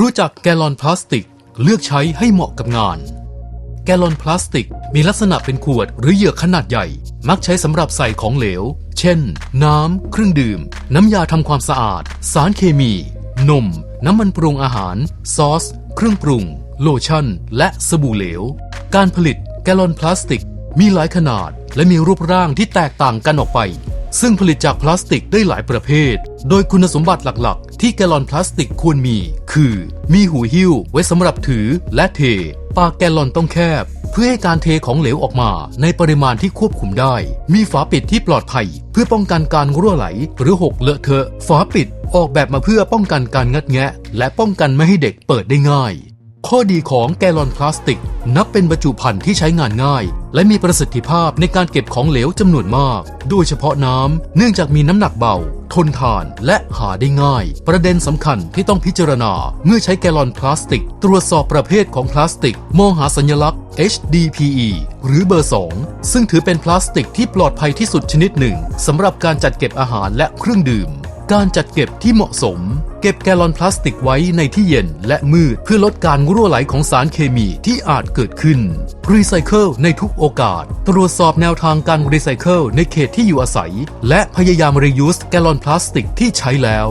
รู้จักแกลลอนพลาสติก เลือกใช้ให้เหมาะกับงาน แกลลอนพลาสติกมีลักษณะเป็นขวดหรือเหยือกขนาดใหญ่ มักใช้สำหรับใส่ของเหลว เช่น น้ำ เครื่องดื่ม น้ำยาทำความสะอาด สารเคมี นม น้ำมันปรุงอาหาร ซอส เครื่องปรุง โลชั่น และสบู่เหลว การผลิตแกลลอนพลาสติกมีหลายขนาดและมีรูปร่างที่แตกต่างกันออกไป ซึ่งผลิตจากพลาสติกได้หลายประเภท โดยคุณสมบัติหลักๆ ที่แกลลอนพลาสติกควรมี คือ มีหูหิ้วไว้สำหรับถือและเท ปากแกลลอนต้องแคบ เพื่อให้การเทของเหลวออกมาในปริมาณที่ควบคุมได้ มีฝาปิดที่ปลอดภัย เพื่อป้องกันการรั่วไหล หรือหกเลอะเทอะ ฝาปิดออกแบบมาเพื่อป้องกันการงัดแงะ และป้องกันไม่ให้เด็กเปิดได้ง่าย ข้อดีของแกลลอนพลาสติก นับเป็นบรรจุภัณฑ์ที่ใช้งานง่าย และมีประสิทธิภาพในการเก็บของเหลวจำนวนมาก โดยเฉพาะน้ำเนื่องจากมีน้ำหนักเบา ทนทานและหาได้ง่าย ประเด็นสำคัญที่ต้องพิจารณา เมื่อใช้แกลลอนพลาสติก ตรวจสอบประเภทของพลาสติก มองหาสัญลักษณ์ HDPE หรือเบอร์ 2 ซึ่งถือเป็นพลาสติกที่ปลอดภัยที่สุดชนิดหนึ่งสำหรับการจัดเก็บอาหารและเครื่องดื่ม การจัดเก็บที่เหมาะสม เก็บแกลลอนพลาสติกไว้ในที่เย็นและมืดเพื่อลดการรั่วไหลของสารเคมีที่อาจเกิดขึ้น รีไซเคิลในทุกโอกาส ตรวจสอบแนวทางการรีไซเคิลในเขตที่อยู่อาศัย และพยายามรียูสแกลลอนพลาสติกที่ใช้แล้ว